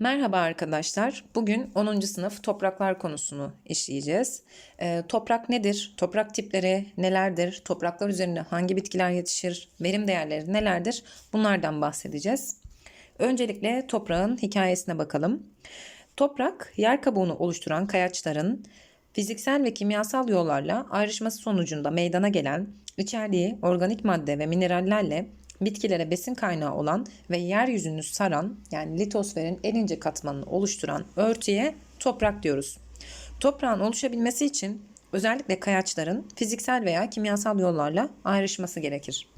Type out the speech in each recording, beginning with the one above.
Merhaba arkadaşlar. Bugün 10. sınıf topraklar konusunu işleyeceğiz. Ee, toprak nedir? Toprak tipleri nelerdir? Topraklar üzerinde hangi bitkiler yetişir? Verim değerleri nelerdir? Bunlardan bahsedeceğiz. Öncelikle toprağın hikayesine bakalım. Toprak, yer kabuğunu oluşturan kayaçların fiziksel ve kimyasal yollarla ayrışması sonucunda meydana gelen içerdiği organik madde ve minerallerle bitkilere besin kaynağı olan ve yeryüzünü saran yani litosferin en ince katmanını oluşturan örtüye toprak diyoruz. Toprağın oluşabilmesi için özellikle kayaçların fiziksel veya kimyasal yollarla ayrışması gerekir.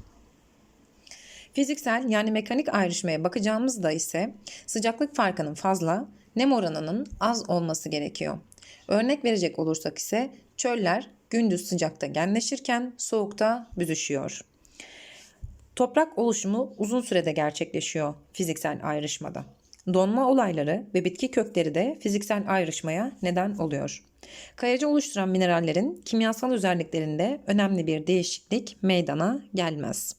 Fiziksel yani mekanik ayrışmaya bakacağımızda ise sıcaklık farkının fazla, nem oranının az olması gerekiyor. Örnek verecek olursak ise çöller gündüz sıcakta genleşirken soğukta büzüşüyor. Toprak oluşumu uzun sürede gerçekleşiyor fiziksel ayrışmada. Donma olayları ve bitki kökleri de fiziksel ayrışmaya neden oluyor. Kayacı oluşturan minerallerin kimyasal özelliklerinde önemli bir değişiklik meydana gelmez.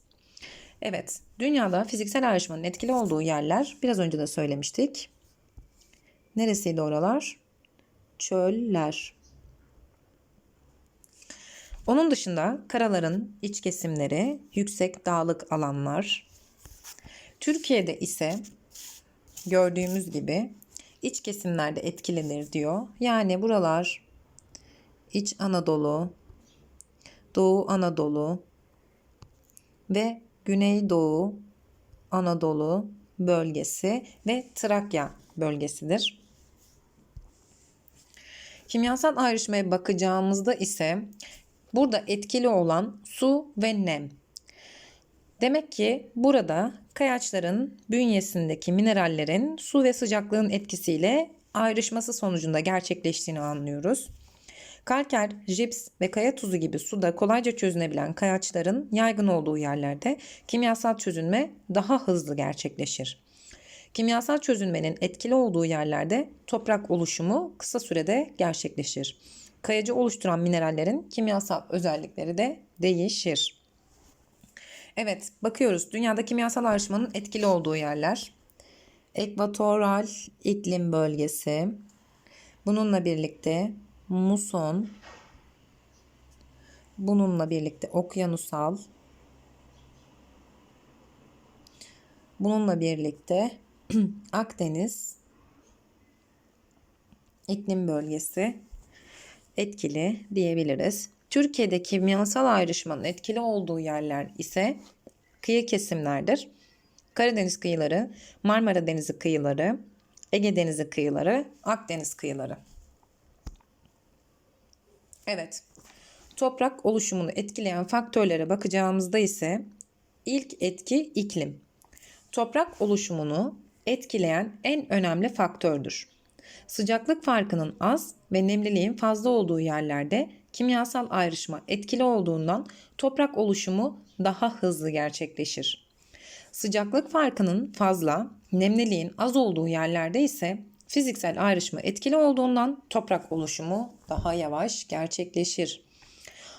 Evet, dünyada fiziksel ayrışmanın etkili olduğu yerler biraz önce de söylemiştik. Neresiydi oralar? Çöller. Onun dışında karaların iç kesimleri, yüksek dağlık alanlar. Türkiye'de ise gördüğümüz gibi iç kesimlerde etkilidir diyor. Yani buralar İç Anadolu, Doğu Anadolu ve Güneydoğu Anadolu bölgesi ve Trakya bölgesidir. Kimyasal ayrışmaya bakacağımızda ise burada etkili olan su ve nem. Demek ki burada kayaçların bünyesindeki minerallerin su ve sıcaklığın etkisiyle ayrışması sonucunda gerçekleştiğini anlıyoruz. Kalker, jips ve kaya tuzu gibi suda kolayca çözünebilen kayaçların yaygın olduğu yerlerde kimyasal çözünme daha hızlı gerçekleşir. Kimyasal çözünmenin etkili olduğu yerlerde toprak oluşumu kısa sürede gerçekleşir. Kayacı oluşturan minerallerin kimyasal özellikleri de değişir. Evet, bakıyoruz dünyada kimyasal ayrışmanın etkili olduğu yerler. Ekvatoral iklim bölgesi. Bununla birlikte muson. Bununla birlikte okyanusal. Bununla birlikte Akdeniz iklim bölgesi etkili diyebiliriz. Türkiye'de kimyasal ayrışmanın etkili olduğu yerler ise kıyı kesimlerdir. Karadeniz kıyıları, Marmara Denizi kıyıları, Ege Denizi kıyıları, Akdeniz kıyıları. Evet. Toprak oluşumunu etkileyen faktörlere bakacağımızda ise ilk etki iklim. Toprak oluşumunu etkileyen en önemli faktördür. Sıcaklık farkının az ve nemliliğin fazla olduğu yerlerde kimyasal ayrışma etkili olduğundan toprak oluşumu daha hızlı gerçekleşir. Sıcaklık farkının fazla, nemliliğin az olduğu yerlerde ise fiziksel ayrışma etkili olduğundan toprak oluşumu daha yavaş gerçekleşir.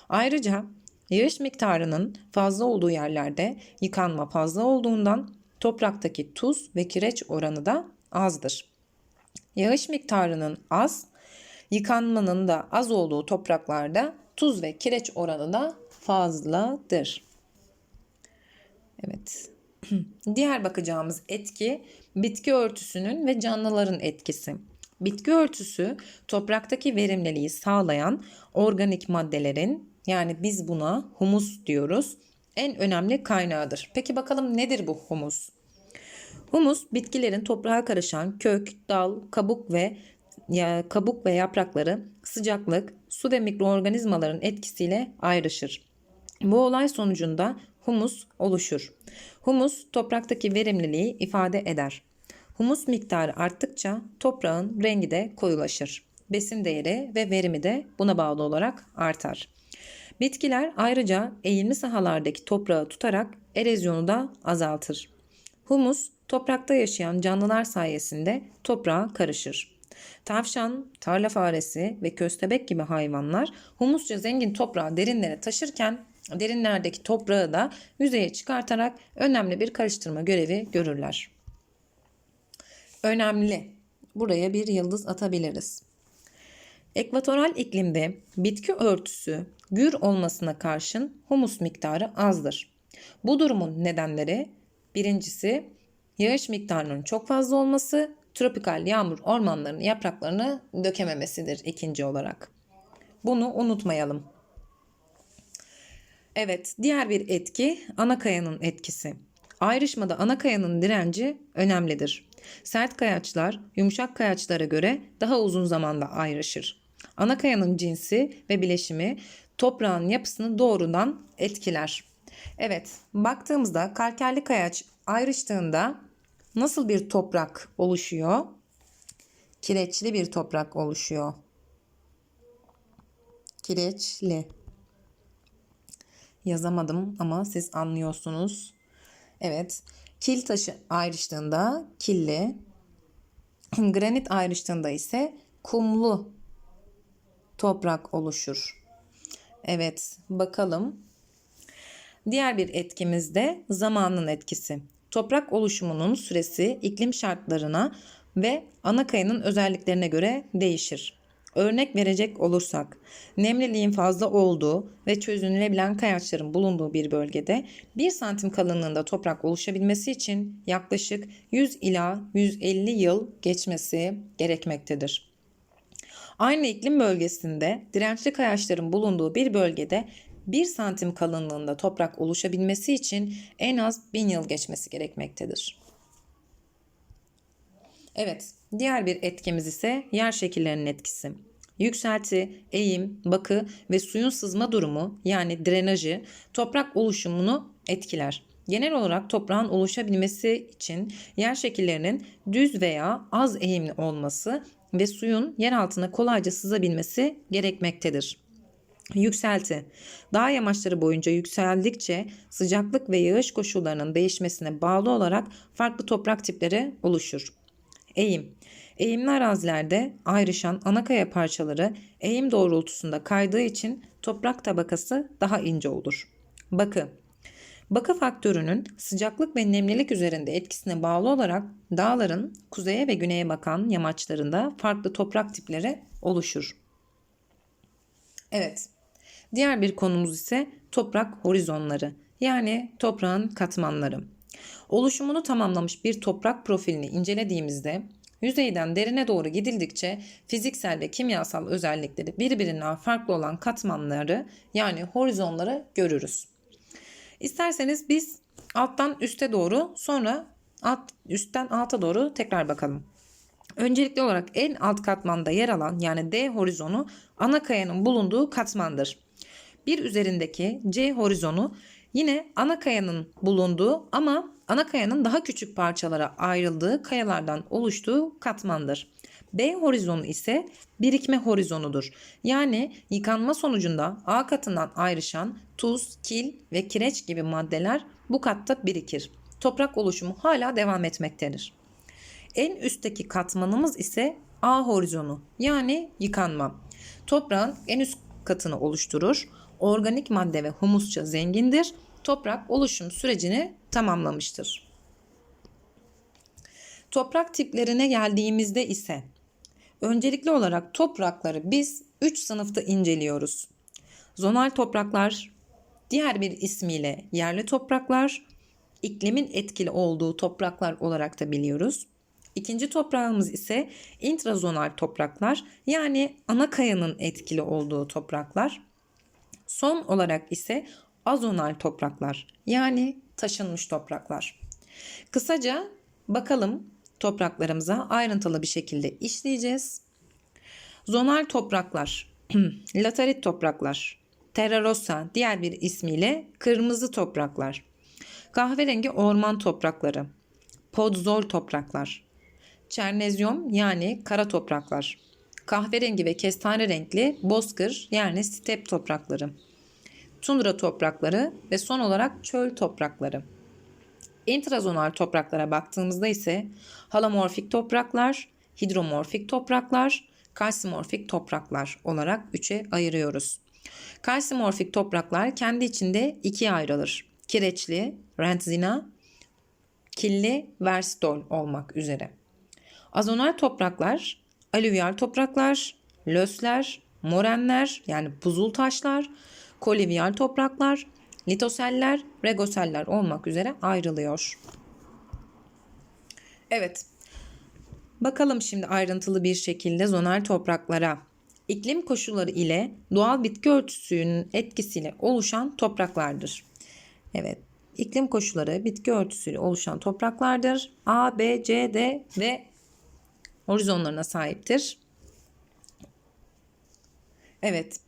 Ayrıca yağış miktarının fazla olduğu yerlerde yıkanma fazla olduğundan topraktaki tuz ve kireç oranı da azdır. Yağış miktarının az, yıkanmanın da az olduğu topraklarda tuz ve kireç oranı da fazladır. Evet. Diğer bakacağımız etki bitki örtüsünün ve canlıların etkisi. Bitki örtüsü topraktaki verimliliği sağlayan organik maddelerin yani biz buna humus diyoruz en önemli kaynağıdır. Peki bakalım nedir bu humus? Humus bitkilerin toprağa karışan kök, dal, kabuk ve ya, kabuk ve yaprakları sıcaklık, su ve mikroorganizmaların etkisiyle ayrışır. Bu olay sonucunda humus oluşur. Humus topraktaki verimliliği ifade eder. Humus miktarı arttıkça toprağın rengi de koyulaşır. Besin değeri ve verimi de buna bağlı olarak artar. Bitkiler ayrıca eğimli sahalardaki toprağı tutarak erozyonu da azaltır. Humus toprakta yaşayan canlılar sayesinde toprağa karışır. Tavşan, tarla faresi ve köstebek gibi hayvanlar humusça zengin toprağı derinlere taşırken derinlerdeki toprağı da yüzeye çıkartarak önemli bir karıştırma görevi görürler. Önemli Buraya bir yıldız atabiliriz. Ekvatoral iklimde bitki örtüsü gür olmasına karşın humus miktarı azdır. Bu durumun nedenleri birincisi yağış miktarının çok fazla olması, tropikal yağmur ormanlarının yapraklarını dökememesidir ikinci olarak. Bunu unutmayalım. Evet, diğer bir etki ana kayanın etkisi. Ayrışmada ana kayanın direnci önemlidir. Sert kayaçlar yumuşak kayaçlara göre daha uzun zamanda ayrışır. Ana kayanın cinsi ve bileşimi toprağın yapısını doğrudan etkiler. Evet, baktığımızda kalkerli kayaç ayrıştığında nasıl bir toprak oluşuyor? Kireçli bir toprak oluşuyor. Kireçli. Yazamadım ama siz anlıyorsunuz. Evet. Kil taşı ayrıştığında killi, granit ayrıştığında ise kumlu toprak oluşur. Evet, bakalım. Diğer bir etkimiz de zamanın etkisi. Toprak oluşumunun süresi iklim şartlarına ve ana kayanın özelliklerine göre değişir. Örnek verecek olursak, nemliliğin fazla olduğu ve çözünülebilen kayaçların bulunduğu bir bölgede 1 santim kalınlığında toprak oluşabilmesi için yaklaşık 100 ila 150 yıl geçmesi gerekmektedir. Aynı iklim bölgesinde dirençli kayaçların bulunduğu bir bölgede 1 santim kalınlığında toprak oluşabilmesi için en az 1000 yıl geçmesi gerekmektedir. Evet, diğer bir etkimiz ise yer şekillerinin etkisi. Yükselti, eğim, bakı ve suyun sızma durumu yani drenajı toprak oluşumunu etkiler. Genel olarak toprağın oluşabilmesi için yer şekillerinin düz veya az eğimli olması ve suyun yer altına kolayca sızabilmesi gerekmektedir. Yükselti. Dağ yamaçları boyunca yükseldikçe sıcaklık ve yağış koşullarının değişmesine bağlı olarak farklı toprak tipleri oluşur. Eğim. Eğimli arazilerde ayrışan ana kaya parçaları eğim doğrultusunda kaydığı için toprak tabakası daha ince olur. Bakı. Bakı faktörünün sıcaklık ve nemlilik üzerinde etkisine bağlı olarak dağların kuzeye ve güneye bakan yamaçlarında farklı toprak tipleri oluşur. Evet. Diğer bir konumuz ise toprak horizonları yani toprağın katmanları. Oluşumunu tamamlamış bir toprak profilini incelediğimizde yüzeyden derine doğru gidildikçe fiziksel ve kimyasal özellikleri birbirinden farklı olan katmanları yani horizonları görürüz. İsterseniz biz alttan üste doğru sonra alt, üstten alta doğru tekrar bakalım. Öncelikli olarak en alt katmanda yer alan yani D horizonu ana kayanın bulunduğu katmandır. Bir üzerindeki C horizonu yine ana kayanın bulunduğu ama ana kayanın daha küçük parçalara ayrıldığı kayalardan oluştuğu katmandır. B horizonu ise birikme horizonudur. Yani yıkanma sonucunda A katından ayrışan tuz, kil ve kireç gibi maddeler bu katta birikir. Toprak oluşumu hala devam etmektedir. En üstteki katmanımız ise A horizonu yani yıkanma. Toprağın en üst katını oluşturur. Organik madde ve humusça zengindir. Toprak oluşum sürecini tamamlamıştır. Toprak tiplerine geldiğimizde ise öncelikli olarak toprakları biz 3 sınıfta inceliyoruz. Zonal topraklar, diğer bir ismiyle yerli topraklar, iklimin etkili olduğu topraklar olarak da biliyoruz. İkinci toprağımız ise intrazonal topraklar yani ana kayanın etkili olduğu topraklar. Son olarak ise azonal topraklar yani taşınmış topraklar. Kısaca bakalım topraklarımıza ayrıntılı bir şekilde işleyeceğiz. Zonal topraklar, latarit topraklar, terra rossa diğer bir ismiyle kırmızı topraklar, kahverengi orman toprakları, podzol topraklar, çernezyum yani kara topraklar, kahverengi ve kestane renkli bozkır yani step toprakları, tundra toprakları ve son olarak çöl toprakları. Intrazonal topraklara baktığımızda ise halamorfik topraklar, hidromorfik topraklar, kalsimorfik topraklar olarak üçe ayırıyoruz. Kalsimorfik topraklar kendi içinde ikiye ayrılır. Kireçli, rentzina, killi, verstol olmak üzere. Azonal topraklar, alüvyal topraklar, lösler, morenler yani buzul taşlar, kolivyal topraklar, litoseller, regoseller olmak üzere ayrılıyor. Evet. Bakalım şimdi ayrıntılı bir şekilde zonal topraklara. İklim koşulları ile doğal bitki örtüsünün etkisiyle oluşan topraklardır. Evet. İklim koşulları bitki örtüsüyle oluşan topraklardır. A, B, C, D ve horizonlarına sahiptir. Evet.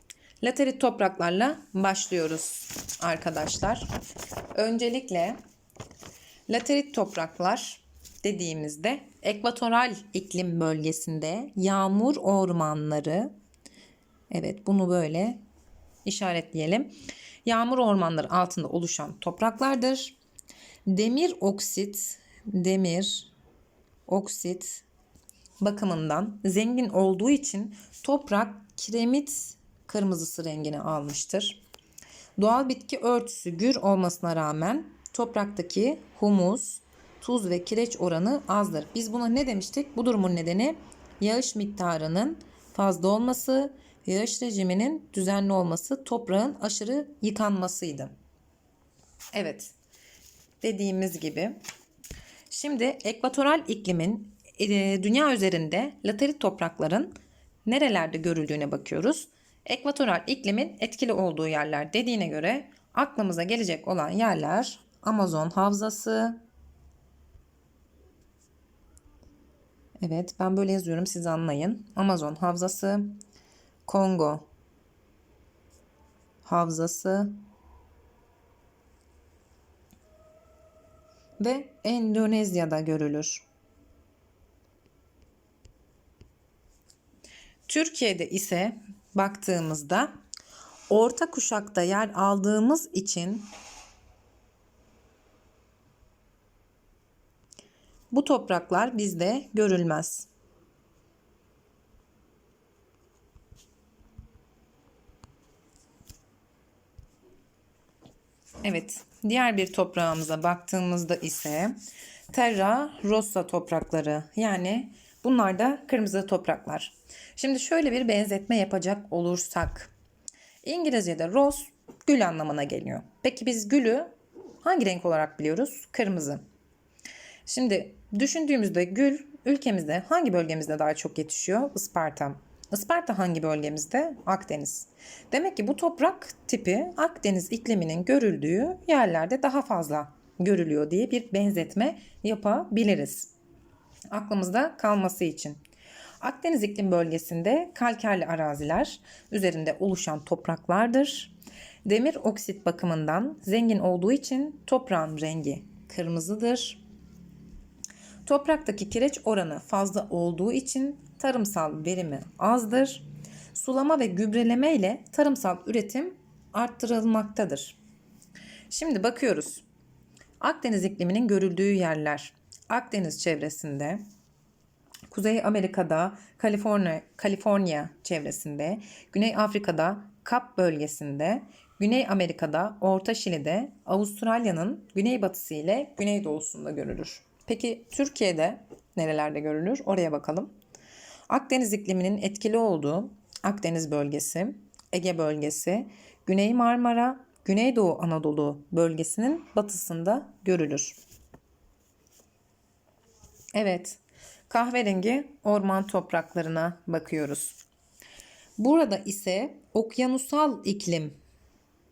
Laterit topraklarla başlıyoruz arkadaşlar. Öncelikle laterit topraklar dediğimizde ekvatoral iklim bölgesinde yağmur ormanları evet bunu böyle işaretleyelim. Yağmur ormanları altında oluşan topraklardır. Demir oksit, demir oksit bakımından zengin olduğu için toprak kiremit kırmızısı rengini almıştır. Doğal bitki örtüsü gür olmasına rağmen topraktaki humus, tuz ve kireç oranı azdır. Biz buna ne demiştik? Bu durumun nedeni yağış miktarının fazla olması, yağış rejiminin düzenli olması, toprağın aşırı yıkanmasıydı. Evet. Dediğimiz gibi. Şimdi ekvatoral iklimin e, dünya üzerinde laterit toprakların nerelerde görüldüğüne bakıyoruz. Ekvatoral iklimin etkili olduğu yerler dediğine göre aklımıza gelecek olan yerler Amazon havzası. Evet ben böyle yazıyorum siz anlayın. Amazon havzası, Kongo havzası ve Endonezya'da görülür. Türkiye'de ise baktığımızda orta kuşakta yer aldığımız için bu topraklar bizde görülmez. Evet, diğer bir toprağımıza baktığımızda ise Terra Rossa toprakları yani bunlar da kırmızı topraklar. Şimdi şöyle bir benzetme yapacak olursak İngilizce'de rose gül anlamına geliyor. Peki biz gülü hangi renk olarak biliyoruz? Kırmızı. Şimdi düşündüğümüzde gül ülkemizde hangi bölgemizde daha çok yetişiyor? Isparta. Isparta hangi bölgemizde? Akdeniz. Demek ki bu toprak tipi Akdeniz ikliminin görüldüğü yerlerde daha fazla görülüyor diye bir benzetme yapabiliriz. Aklımızda kalması için. Akdeniz iklim bölgesinde kalkerli araziler üzerinde oluşan topraklardır. Demir oksit bakımından zengin olduğu için toprağın rengi kırmızıdır. Topraktaki kireç oranı fazla olduğu için tarımsal verimi azdır. Sulama ve gübreleme ile tarımsal üretim arttırılmaktadır. Şimdi bakıyoruz. Akdeniz ikliminin görüldüğü yerler. Akdeniz çevresinde, Kuzey Amerika'da, Kaliforniya, Kaliforniya çevresinde, Güney Afrika'da, Kap bölgesinde, Güney Amerika'da, Orta Şili'de, Avustralya'nın güneybatısı ile güneydoğusunda görülür. Peki Türkiye'de nerelerde görülür? Oraya bakalım. Akdeniz ikliminin etkili olduğu Akdeniz bölgesi, Ege bölgesi, Güney Marmara, Güneydoğu Anadolu bölgesinin batısında görülür. Evet, kahverengi orman topraklarına bakıyoruz. Burada ise okyanusal iklim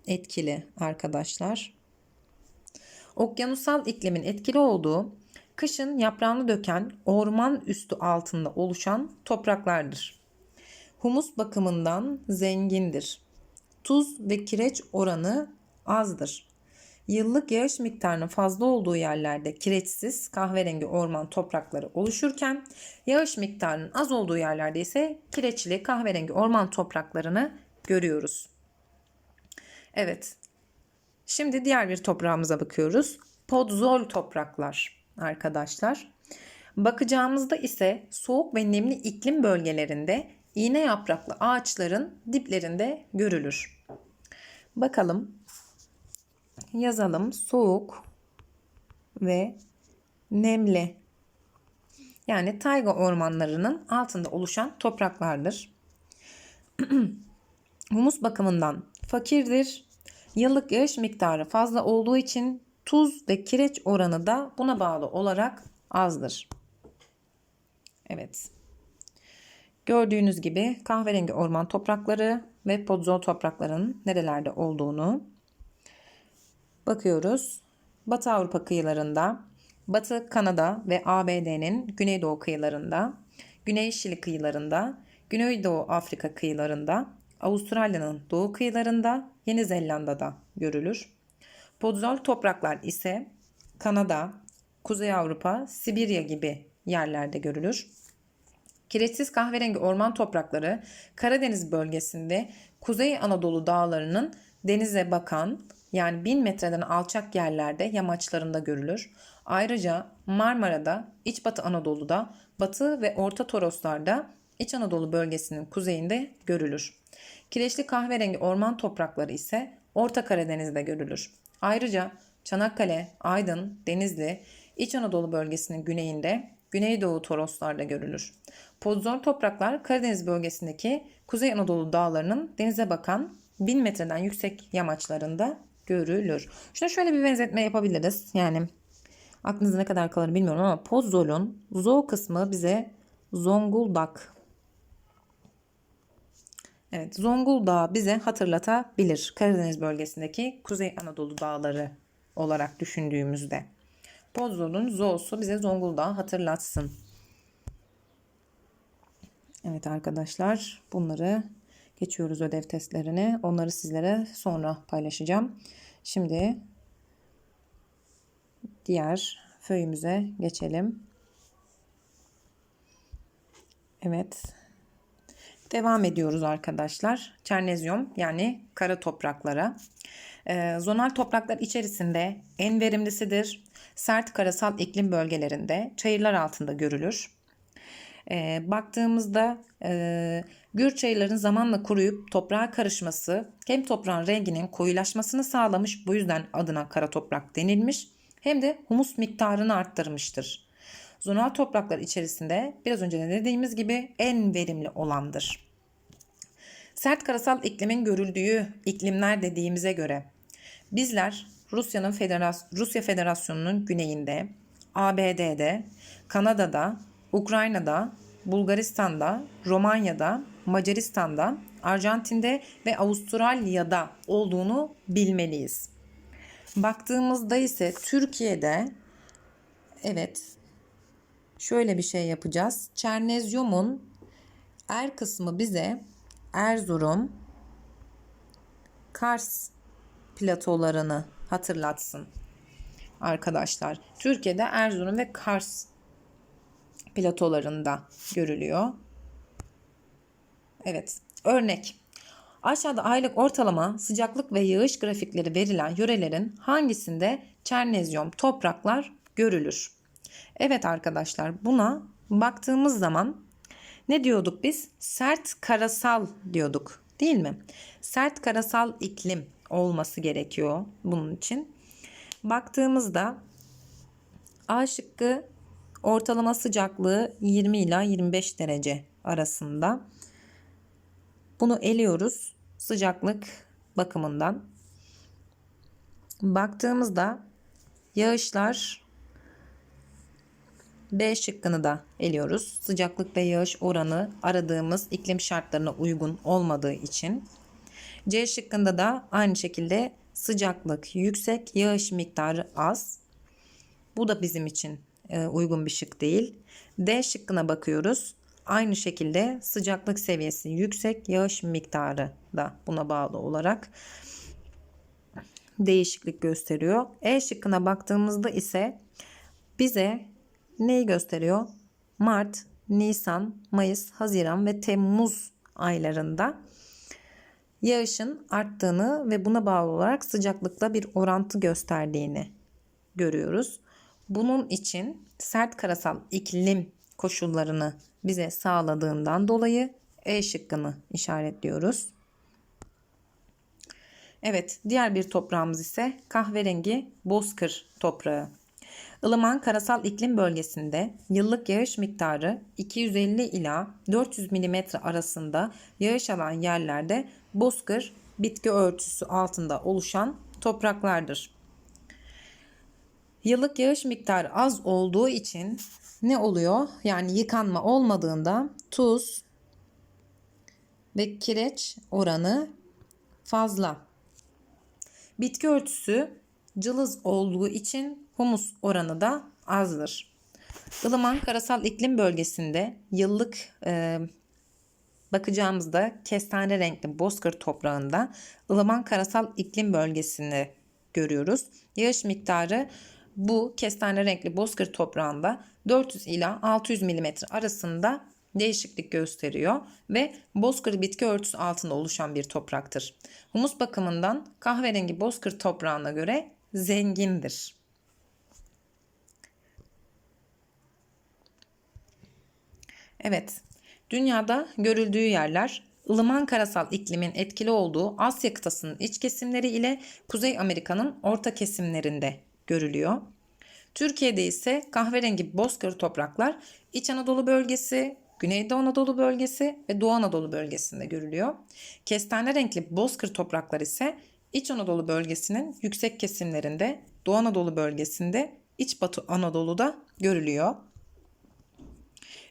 etkili arkadaşlar. Okyanusal iklimin etkili olduğu kışın yaprağını döken orman üstü altında oluşan topraklardır. Humus bakımından zengindir. Tuz ve kireç oranı azdır. Yıllık yağış miktarının fazla olduğu yerlerde kireçsiz kahverengi orman toprakları oluşurken yağış miktarının az olduğu yerlerde ise kireçli kahverengi orman topraklarını görüyoruz. Evet. Şimdi diğer bir toprağımıza bakıyoruz. Podzol topraklar arkadaşlar. Bakacağımızda ise soğuk ve nemli iklim bölgelerinde iğne yapraklı ağaçların diplerinde görülür. Bakalım. Yazalım. Soğuk ve nemli Yani tayga ormanlarının altında oluşan topraklardır. Humus bakımından fakirdir. Yıllık yağış miktarı fazla olduğu için tuz ve kireç oranı da buna bağlı olarak azdır. Evet. Gördüğünüz gibi kahverengi orman toprakları ve podzol toprakların nerelerde olduğunu bakıyoruz. Batı Avrupa kıyılarında, Batı Kanada ve ABD'nin güneydoğu kıyılarında, Güney Şili kıyılarında, Güneydoğu Afrika kıyılarında, Avustralya'nın doğu kıyılarında, Yeni Zelanda'da görülür. Podzol topraklar ise Kanada, Kuzey Avrupa, Sibirya gibi yerlerde görülür. Kireçsiz kahverengi orman toprakları Karadeniz bölgesinde Kuzey Anadolu dağlarının denize bakan yani 1000 metreden alçak yerlerde yamaçlarında görülür. Ayrıca Marmara'da, İç Batı Anadolu'da, Batı ve Orta Toroslar'da İç Anadolu bölgesinin kuzeyinde görülür. Kireçli kahverengi orman toprakları ise Orta Karadeniz'de görülür. Ayrıca Çanakkale, Aydın, Denizli, İç Anadolu bölgesinin güneyinde, Güneydoğu Toroslar'da görülür. Podzol topraklar Karadeniz bölgesindeki Kuzey Anadolu dağlarının denize bakan 1000 metreden yüksek yamaçlarında görülür. Şuna şöyle bir benzetme yapabiliriz. Yani aklınızda ne kadar kalır bilmiyorum ama Podzol'un zo kısmı bize Zonguldak Evet, Zonguldak bize hatırlatabilir. Karadeniz bölgesindeki Kuzey Anadolu dağları olarak düşündüğümüzde. Podzol'un zo'su bize Zonguldak'ı hatırlatsın. Evet arkadaşlar bunları geçiyoruz ödev testlerini. Onları sizlere sonra paylaşacağım. Şimdi diğer föyümüze geçelim. Evet. Devam ediyoruz arkadaşlar. Çernezyum yani kara topraklara. Ee, zonal topraklar içerisinde en verimlisidir. Sert karasal iklim bölgelerinde çayırlar altında görülür. Ee, baktığımızda e, gür çayırların zamanla kuruyup toprağa karışması hem toprağın renginin koyulaşmasını sağlamış bu yüzden adına kara toprak denilmiş hem de humus miktarını arttırmıştır. Zonal topraklar içerisinde biraz önce de dediğimiz gibi en verimli olandır. Sert karasal iklimin görüldüğü iklimler dediğimize göre bizler Rusya'nın Federas Rusya Federasyonu'nun güneyinde, ABD'de, Kanada'da, Ukrayna'da, Bulgaristan'da, Romanya'da, Macaristan'da, Arjantin'de ve Avustralya'da olduğunu bilmeliyiz. Baktığımızda ise Türkiye'de evet şöyle bir şey yapacağız. Çernezyumun er kısmı bize Erzurum, Kars platolarını hatırlatsın arkadaşlar. Türkiye'de Erzurum ve Kars platolarında görülüyor. Evet, örnek. Aşağıda aylık ortalama sıcaklık ve yağış grafikleri verilen yörelerin hangisinde çernezyum topraklar görülür? Evet arkadaşlar buna baktığımız zaman ne diyorduk biz? Sert karasal diyorduk değil mi? Sert karasal iklim olması gerekiyor bunun için. Baktığımızda A şıkkı ortalama sıcaklığı 20 ila 25 derece arasında. Bunu eliyoruz sıcaklık bakımından. Baktığımızda yağışlar B şıkkını da eliyoruz. Sıcaklık ve yağış oranı aradığımız iklim şartlarına uygun olmadığı için. C şıkkında da aynı şekilde sıcaklık yüksek, yağış miktarı az. Bu da bizim için uygun bir şık değil. D şıkkına bakıyoruz. Aynı şekilde sıcaklık seviyesi yüksek, yağış miktarı da buna bağlı olarak değişiklik gösteriyor. E şıkkına baktığımızda ise bize neyi gösteriyor? Mart, Nisan, Mayıs, Haziran ve Temmuz aylarında yağışın arttığını ve buna bağlı olarak sıcaklıkla bir orantı gösterdiğini görüyoruz. Bunun için sert karasal iklim koşullarını bize sağladığından dolayı E şıkkını işaretliyoruz. Evet, diğer bir toprağımız ise kahverengi bozkır toprağı. ılıman karasal iklim bölgesinde yıllık yağış miktarı 250 ila 400 mm arasında yağış alan yerlerde bozkır bitki örtüsü altında oluşan topraklardır. Yıllık yağış miktarı az olduğu için ne oluyor? Yani yıkanma olmadığında tuz ve kireç oranı fazla. Bitki örtüsü cılız olduğu için humus oranı da azdır. Ilıman karasal iklim bölgesinde yıllık e, bakacağımızda kestane renkli bozkır toprağında ılıman karasal iklim bölgesini görüyoruz. Yağış miktarı bu kestane renkli bozkır toprağında 400 ila 600 mm arasında değişiklik gösteriyor ve bozkır bitki örtüsü altında oluşan bir topraktır. Humus bakımından kahverengi bozkır toprağına göre zengindir. Evet, dünyada görüldüğü yerler ılıman karasal iklimin etkili olduğu Asya kıtasının iç kesimleri ile Kuzey Amerika'nın orta kesimlerinde görülüyor. Türkiye'de ise kahverengi bozkır topraklar İç Anadolu bölgesi, Güneydoğu Anadolu bölgesi ve Doğu Anadolu bölgesinde görülüyor. Kestane renkli bozkır topraklar ise İç Anadolu bölgesinin yüksek kesimlerinde, Doğu Anadolu bölgesinde, İç Batı Anadolu'da görülüyor.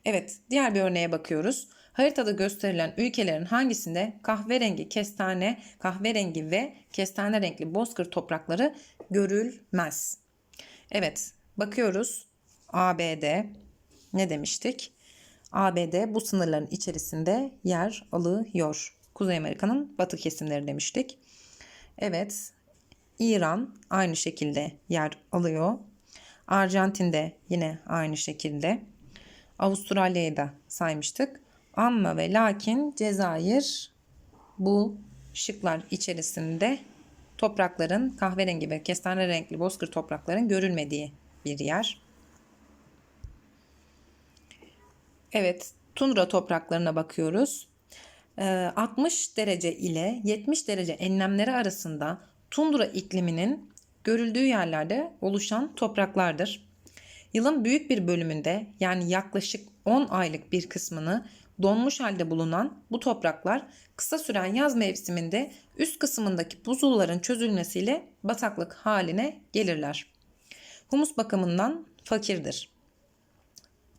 Evet, diğer bir örneğe bakıyoruz. Haritada gösterilen ülkelerin hangisinde kahverengi, kestane, kahverengi ve kestane renkli bozkır toprakları görülmez? Evet, bakıyoruz. ABD ne demiştik? ABD bu sınırların içerisinde yer alıyor. Kuzey Amerika'nın batı kesimleri demiştik. Evet, İran aynı şekilde yer alıyor. Arjantin'de yine aynı şekilde. Avustralya'yı da saymıştık. Ama ve lakin Cezayir bu şıklar içerisinde toprakların kahverengi ve kestane renkli bozkır toprakların görülmediği bir yer. Evet, tundra topraklarına bakıyoruz. 60 ee, derece ile 70 derece enlemleri arasında tundra ikliminin görüldüğü yerlerde oluşan topraklardır. Yılın büyük bir bölümünde yani yaklaşık 10 aylık bir kısmını donmuş halde bulunan bu topraklar kısa süren yaz mevsiminde üst kısmındaki buzulların çözülmesiyle bataklık haline gelirler. Humus bakımından fakirdir.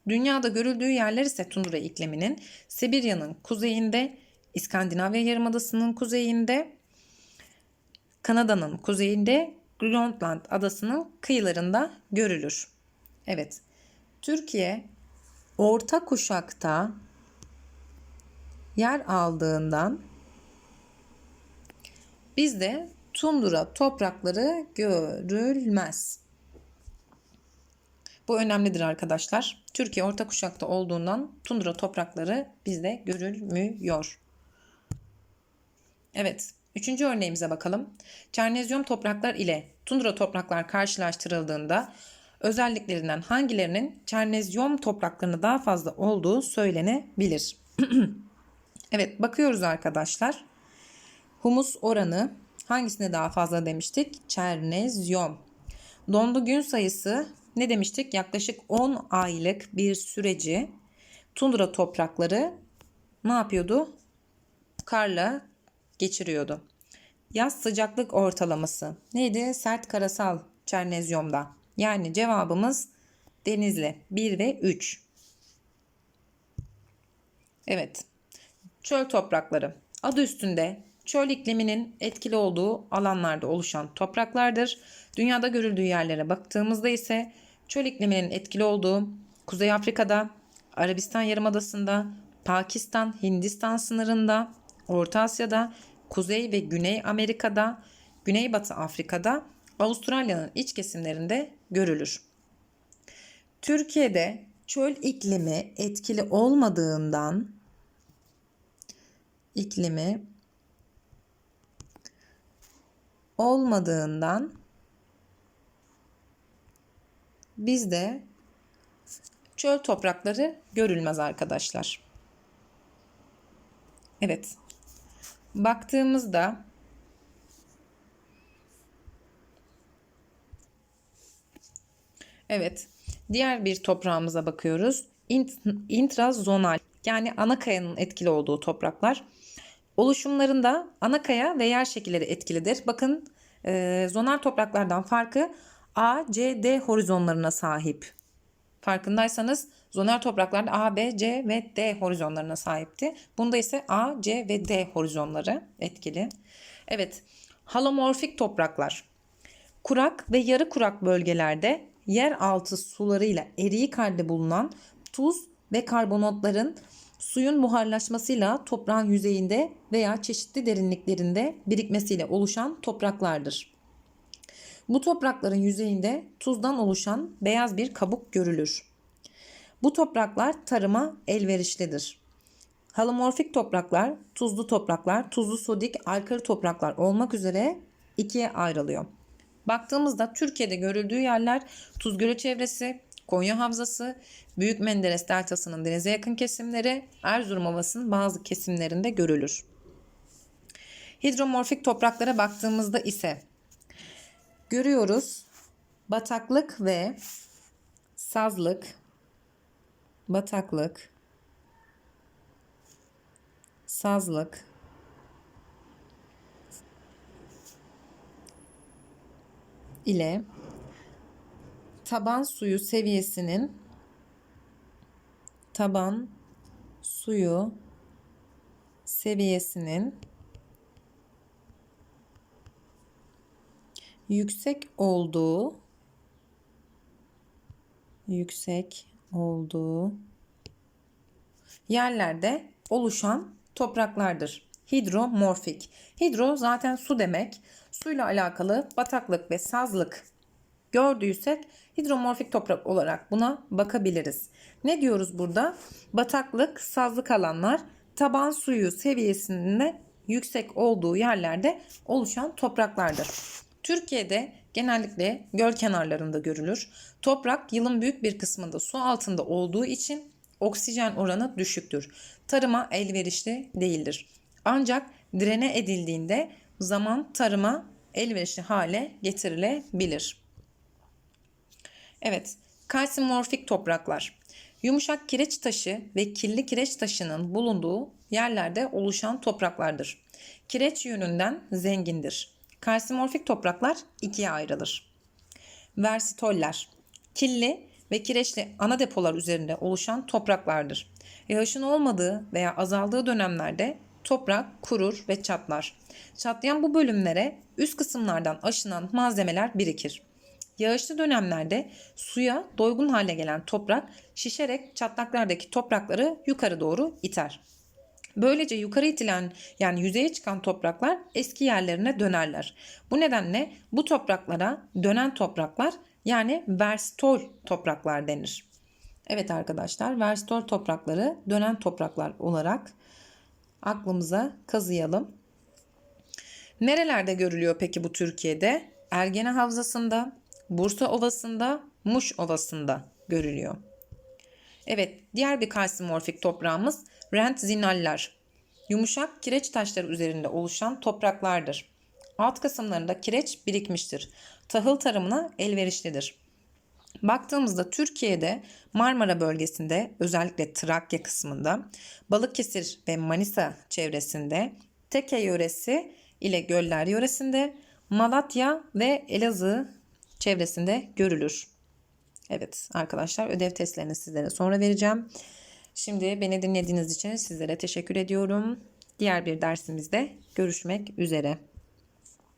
Dünyada görüldüğü yerler ise tundra ikliminin Sibirya'nın kuzeyinde, İskandinavya Yarımadası'nın kuzeyinde, Kanada'nın kuzeyinde, Grönland adasının kıyılarında görülür. Evet, Türkiye orta kuşakta yer aldığından bizde tundra toprakları görülmez. Bu önemlidir arkadaşlar. Türkiye orta kuşakta olduğundan tundra toprakları bizde görülmüyor. Evet, üçüncü örneğimize bakalım. Çernezyum topraklar ile tundra topraklar karşılaştırıldığında özelliklerinden hangilerinin çernezyum topraklarında daha fazla olduğu söylenebilir. evet, bakıyoruz arkadaşlar. Humus oranı hangisine daha fazla demiştik? Çernezyum. Dondu gün sayısı ne demiştik? Yaklaşık 10 aylık bir süreci tundra toprakları ne yapıyordu? Karla geçiriyordu. Yaz sıcaklık ortalaması neydi? Sert karasal çernezyumda. Yani cevabımız denizli 1 ve 3. Evet. Çöl toprakları. Adı üstünde çöl ikliminin etkili olduğu alanlarda oluşan topraklardır. Dünyada görüldüğü yerlere baktığımızda ise Çöl ikliminin etkili olduğu Kuzey Afrika'da, Arabistan Yarımadası'nda, Pakistan, Hindistan sınırında, Orta Asya'da, Kuzey ve Güney Amerika'da, Güneybatı Afrika'da, Avustralya'nın iç kesimlerinde görülür. Türkiye'de çöl iklimi etkili olmadığından iklimi olmadığından bizde çöl toprakları görülmez arkadaşlar. Evet. Baktığımızda Evet. Diğer bir toprağımıza bakıyoruz. Int- intrazonal yani ana kayanın etkili olduğu topraklar. Oluşumlarında ana kaya ve yer şekilleri etkilidir. Bakın e, zonal topraklardan farkı A, C, D horizonlarına sahip. Farkındaysanız zonal topraklarda A, B, C ve D horizonlarına sahipti. Bunda ise A, C ve D horizonları etkili. Evet, halomorfik topraklar. Kurak ve yarı kurak bölgelerde yer altı sularıyla eriyik halde bulunan tuz ve karbonatların suyun buharlaşmasıyla toprağın yüzeyinde veya çeşitli derinliklerinde birikmesiyle oluşan topraklardır. Bu toprakların yüzeyinde tuzdan oluşan beyaz bir kabuk görülür. Bu topraklar tarıma elverişlidir. Halomorfik topraklar, tuzlu topraklar, tuzlu sodik, alkali topraklar olmak üzere ikiye ayrılıyor. Baktığımızda Türkiye'de görüldüğü yerler Tuz Gölü çevresi, Konya Havzası, Büyük Menderes Deltası'nın denize yakın kesimleri, Erzurum Ovası'nın bazı kesimlerinde görülür. Hidromorfik topraklara baktığımızda ise görüyoruz bataklık ve sazlık, bataklık, sazlık, ile taban suyu seviyesinin taban suyu seviyesinin yüksek olduğu yüksek olduğu yerlerde oluşan topraklardır. Hidromorfik. Hidro zaten su demek. Suyla alakalı bataklık ve sazlık gördüysek hidromorfik toprak olarak buna bakabiliriz. Ne diyoruz burada? Bataklık, sazlık alanlar taban suyu seviyesinde yüksek olduğu yerlerde oluşan topraklardır. Türkiye'de genellikle göl kenarlarında görülür. Toprak yılın büyük bir kısmında su altında olduğu için oksijen oranı düşüktür. Tarıma elverişli değildir. Ancak direne edildiğinde zaman tarıma elverişli hale getirilebilir. Evet, kalsimorfik topraklar. Yumuşak kireç taşı ve kirli kireç taşının bulunduğu yerlerde oluşan topraklardır. Kireç yönünden zengindir. Kalsimorfik topraklar ikiye ayrılır. Versitoller. Kirli ve kireçli ana depolar üzerinde oluşan topraklardır. Yağışın olmadığı veya azaldığı dönemlerde toprak kurur ve çatlar. Çatlayan bu bölümlere üst kısımlardan aşınan malzemeler birikir. Yağışlı dönemlerde suya doygun hale gelen toprak şişerek çatlaklardaki toprakları yukarı doğru iter. Böylece yukarı itilen yani yüzeye çıkan topraklar eski yerlerine dönerler. Bu nedenle bu topraklara dönen topraklar yani verstol topraklar denir. Evet arkadaşlar verstol toprakları dönen topraklar olarak aklımıza kazıyalım. Nerelerde görülüyor peki bu Türkiye'de? Ergene Havzası'nda, Bursa Ovası'nda, Muş Ovası'nda görülüyor. Evet, diğer bir kalsimorfik toprağımız rent zinaller. Yumuşak kireç taşları üzerinde oluşan topraklardır. Alt kısımlarında kireç birikmiştir. Tahıl tarımına elverişlidir. Baktığımızda Türkiye'de Marmara bölgesinde özellikle Trakya kısmında, Balıkesir ve Manisa çevresinde, Teke yöresi ile Göller yöresinde, Malatya ve Elazığ çevresinde görülür. Evet arkadaşlar ödev testlerini sizlere sonra vereceğim. Şimdi beni dinlediğiniz için sizlere teşekkür ediyorum. Diğer bir dersimizde görüşmek üzere.